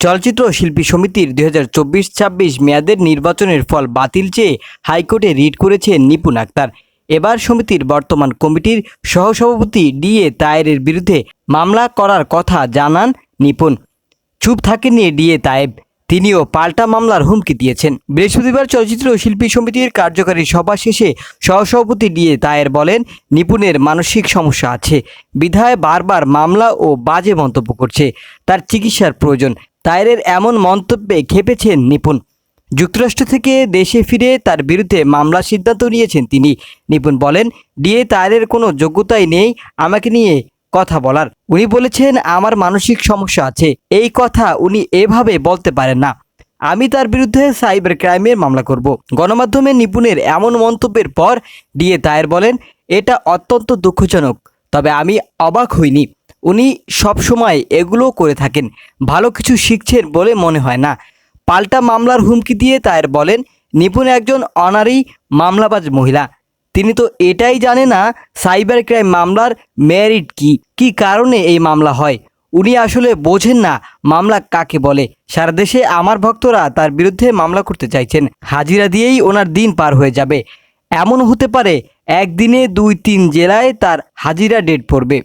চলচ্চিত্র শিল্পী সমিতির দুই হাজার চব্বিশ ছাব্বিশ মেয়াদের নির্বাচনের ফল বাতিল চেয়ে হাইকোর্টে রিট করেছেন নিপুণ আক্তার। এবার সমিতির বর্তমান কমিটির সহসভাপতি ডিএ তায়েরের বিরুদ্ধে মামলা করার কথা জানান নিপুণ। চুপ থাকেননি ডিএ তায়েব। তিনিও পাল্টা মামলার হুমকি দিয়েছেন। বৃহস্পতিবার চলচ্চিত্র শিল্পী সমিতির কার্যকারী সভা শেষে সহসভাপতি ডিএ তায়ের বলেন, নিপুণের মানসিক সমস্যা আছে। বিধায় বারবার মামলা ও বাজে মন্তব্য করছে। তার চিকিৎসার প্রয়োজন। তায়ের এমন মন্তব্যে খেপেছেন নিপুণ। যুক্তরাষ্ট্র থেকে দেশে ফিরে তার বিরুদ্ধে মামলার সিদ্ধান্ত নিয়েছেন তিনি। নিপুণ বলেন, ডিএ তায়ের কোনো যোগ্যতাই নেই, আমাকে নিয়ে কথা বলার। উনি বলেছেন, আমার মানসিক সমস্যা আছে। এই কথা উনি এভাবে বলতে পারেন না। আমি তার বিরুদ্ধে সাইবার ক্রাইমের মামলা করব। গণমাধ্যমে নিপুণের এমন মন্তব্যের পর ডিএ তায়ের বলেন, এটা অত্যন্ত দুঃখজনক, তবে আমি অবাক হইনি। উনি সব সময় এগুলো করে থাকেন। ভালো কিছু শিখছেন বলে মনে হয় না। পাল্টা মামলার হুমকি দিয়ে তায়ের বলেন, নিপুণ একজন অনারি মামলাবাজ মহিলা। তিনি তো এটাই জানে না সাইবার ক্রাইম মামলার মেরিট কি কি কারণে এই মামলা হয়। উনি আসলে বোঝেন না মামলা কাকে বলে। সারা দেশে আমার ভক্তরা তার বিরুদ্ধে মামলা করতে চাইছেন। হাজিরা দিয়েই ওনার দিন পার হয়ে যাবে। এমন হতে পারে, একদিনে দুই তিন জেলায় তার হাজিরা ডেট পড়বে।